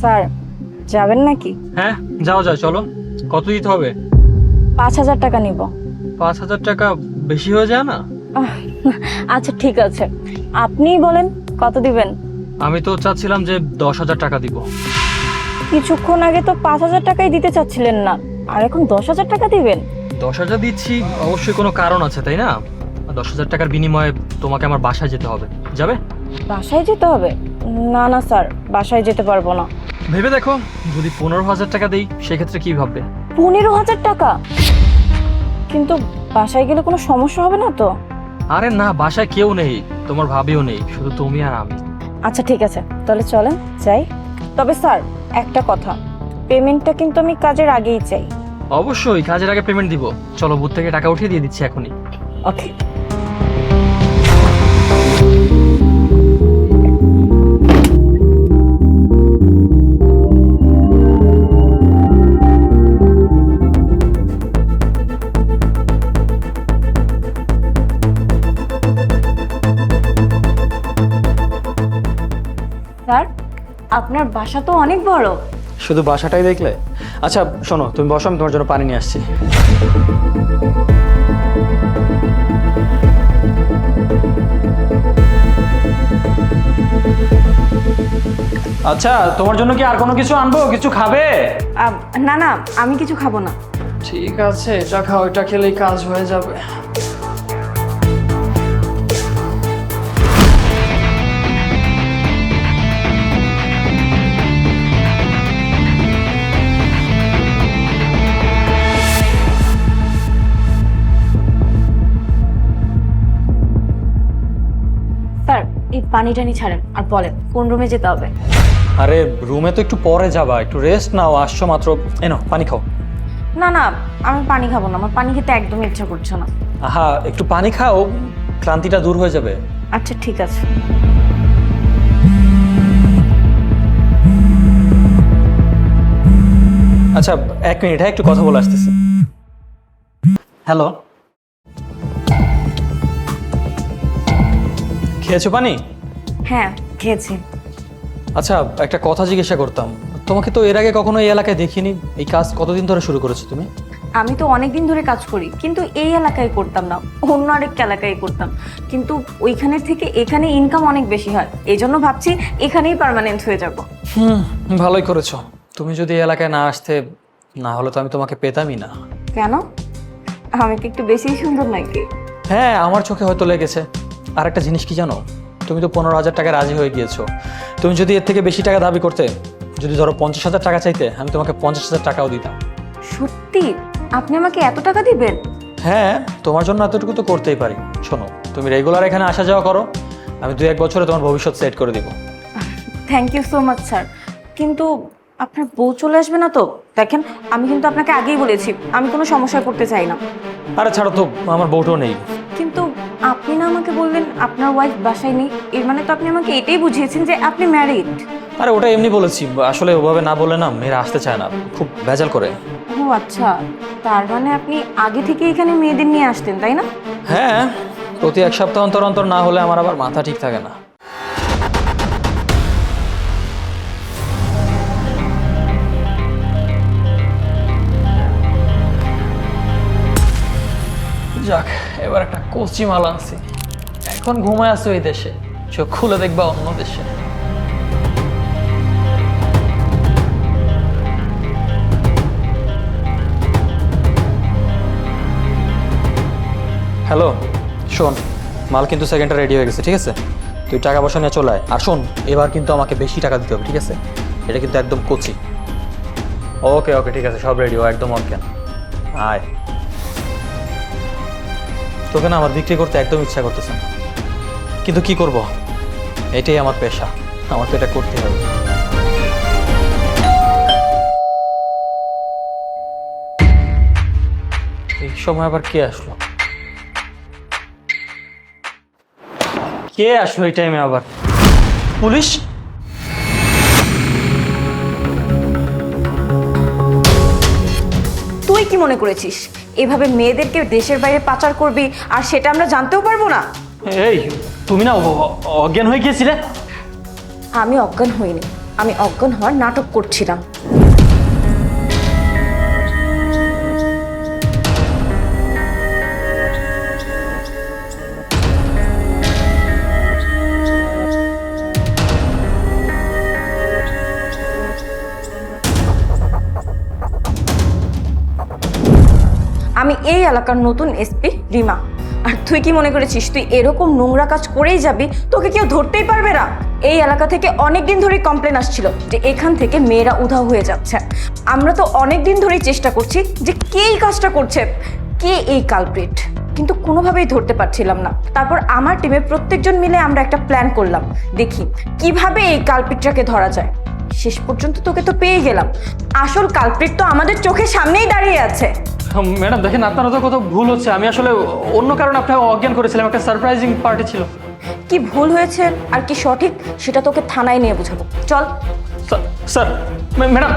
Sir যাবেন নাকি? হ্যাঁ যাও যাও চলো। কত দিতে হবে? পাঁচ হাজার টাকা নিব। পাঁচ হাজার টাকা বেশি হয়ে যায় না? আহ, আচ্ছা ঠিক আছে। আপনিই বলেন কত দিবেন? আমি তো চাচ্ছিলাম যে দশ হাজার টাকা দিব। কিছুক্ষণ আগে তো পাঁচ হাজার টাকাই দিতে চাচ্ছিলেন না। আর এখন দশ হাজার টাকা দিবেন? দশ হাজার দিচ্ছি অবশ্যই কোনো কারণ আছে তাই না? দশ হাজার টাকার বিনিময়ে তোমাকে আমার বাসায় যেতে হবে। যাবে? বাসায় যেতে হবে? না না স্যার বাসায় যেতে পারব না। ভেবে দেখো যদি পনেরো হাজার টাকা দিই সেক্ষেত্রে কি ভাববে? পনেরো হাজার টাকা? কিন্তু বাসায় গেলে কোনো সমস্যা হবে না তো? আরে না বাসায় কেউ নেই তোমার ভাবিও নেই শুধু তুমি আর আমি। আচ্ছা ঠিক আছে তাহলে চলেন যাই। তবে স্যার একটা কথা পেমেন্টটা কিন্তু আমি কাজের আগেই চাই। অবশ্যই কাজের আগে পেমেন্ট দিব। চলো বুথ থেকে টাকা উঠিয়ে দিয়ে দিচ্ছি এখনই। ওকে। স্যার আপনার বাসা তো অনেক বড়। শুধু বাসাটাই দেখলে? আচ্ছা শোনো তুমি বসো আমি তোমার জন্য পানি নিয়ে আসছি। আচ্ছা তোমার জন্য কি আর কোনো কিছু আনব? কিছু খাবে? না না আমি কিছু খাব না। ঠিক আছে এটা খাও এটা খেলেই কাজ হয়ে যাবে। পানি টানি ছাড়েন আর বলেন কোন রুমে যেতে হবে? আরে রুমে তো একটু পরে যাবা একটু রেস্ট নাও আসছো মাত্র এনো পানি খাও। না না আমি পানি খাব না আমার পানি খেতে একদমই ইচ্ছা করছে না। আহা একটু পানি খাও ক্লান্তিটা দূর হয়ে যাবে। আচ্ছা ঠিক আছে। আচ্ছা এক মিনিট হ্যাঁ একটু কথা বলে আসতেছি। হ্যালো। খেয়েছো পানি? হ্যাঁ খেয়েছি। আচ্ছা একটা কথা জিজ্ঞাসা করতাম। তোমাকে তো এর আগে কখনো এই এলাকায় দেখিনি। এই কাজ কতদিন ধরে শুরু করেছ তুমি? আমি তো অনেক দিন ধরে কাজ করি কিন্তু এই এলাকায় করতাম না অন্য আরেক এলাকায় করতাম। কিন্তু ওইখানের থেকে এখানে ইনকাম অনেক বেশি হয় এই জন্য ভাবছি এখানেই পার্মানেন্ট হয়ে যাব। হুম ভালোই করেছ। তুমি যদি এই এলাকায় না আসতে না হলে তো আমি তোমাকে পেতামই না। কেন? আমি কি একটু বেশি সুন্দর নাকি? হ্যাঁ আমার চোখে হয়তো লেগেছে। আর একটা জিনিস কি জানো? তুমি তো পনেরো হাজার টাকা রাজি হয়ে গিয়েছো। তুমি যদি এর থেকে বেশি টাকা দাবি করতে যদি ধরো পঞ্চাশ হাজার টাকা চাইতে আমি তোমাকে পঞ্চাশ হাজার টাকাও দিতাম। সত্যি? আপনি আমাকে এত টাকা দিবেন? হ্যাঁ তোমার জন্য এতটুকু তো করতেই পারি। শোনো তুমি রেগুলার এখানে আসা যাওয়া করো আমি দু এক বছরে তোমার ভবিষ্যৎ সেট করে দিব। Thank you so much sir কিন্তু আপনার বউ চলে আসবে না তো? দেখেন আমি কিন্তু আপনাকে আগেই বলেছি আমি কোনো সমস্যায় করতে চাই না। আরে ছাড়ো তো আমার বউটাও নেই। কিন্তু আপনি না আমাকে বললেন আপনার ওয়াইফ বাসায় নেই। এর মানে তো আপনি আমাকে এটাই বুঝিয়েছেন যে আপনি ম্যারিড আরে ওটা এমনি বলেছি। আসলে ওভাবে না বলে না মেয়েরা আসতে চায় না। খুব ভেজাল করে। ও আচ্ছা তার মানে আপনি আগে থেকে এখানে মেয়েদের নিয়ে আসতেন তাই না? হ্যাঁ প্রতি এক সপ্তাহ অন্তর অন্তর না হলে আমার আবার মাথা ঠিক থাকে না। যাক এবার একটা কচি মাল আনছি। এখন ঘুমায় আছো এই দেশে, চোখ খুলে দেখবা অন্য দেশে। হ্যালো, শোন, মাল কিন্তু সেকেন্ডটা রেডি হয়ে গেছে, ঠিক আছে? তুই টাকা পয়সা নিয়ে চলে আয়। আর শোন, এবার কিন্তু আমাকে বেশি টাকা দিতে হবে, ঠিক আছে? এটা কিন্তু একদম কচি। ওকে ওকে, ঠিক আছে, সব রেডি একদম অজ্ঞান আয়। তোকে না আমার বিক্রি করতে একদম ইচ্ছা করতেছে না। কিন্তু কি করব? এটাই আমার পেশা। আমার তো এটা করতে হবে। এই সময় আবার কে আসলো? কে আসলো এই টাইমে আবার? পুলিশ? তুই কি মনে করেছিস? এভাবে মেয়েদেরকে দেশের বাইরে পাচার করবি আর সেটা আমরা জানতেও পারব না। এই তুমি না অজ্ঞান হয়ে গিয়েছিলে? আমি অজ্ঞান হইনি। আমি অজ্ঞান হওয়ার নাটক করছিলাম। এই এলাকার নতুন এসপি রিমা। আর তুই কি মনে করেছিস, তুই এরকম নোংরা কাজ করেই যাবি? তোকে কেউ ধরতেই পারবে না। এই এলাকা থেকে অনেক দিন ধরেই কমপ্লেন আসছিল যে এখান থেকে মেয়েরা উধাও হয়ে যাচ্ছে। আমরা তো অনেক দিন ধরেই চেষ্টা করছি যে কে এই কাজটা করছে, কে এই কালপ্রিট কিন্তু কোনোভাবেই ধরতে পারছিলাম না। তারপর আমার টিমের প্রত্যেকজন মিলে আমরা একটা প্ল্যান করলাম। দেখি কীভাবে এই কালপ্রিটটাকে ধরা যায়। শেষ পর্যন্ত তোকে তো পেয়ে গেলাম। আসল কালপ্রিট তো আমাদের চোখের সামনেই দাঁড়িয়ে আছে। ম্যাডাম দেখেন আপনারা তো কোথাও ভুল হচ্ছে। আমি আসলে অন্য কারণে আপনাকে অজ্ঞান করেছিলাম একটা সারপ্রাইজিং পার্টি ছিল। কি ভুল হয়েছে আর কি সঠিক সেটা তোকে থানায় নিয়ে বুঝাবো। চল। Sir madam.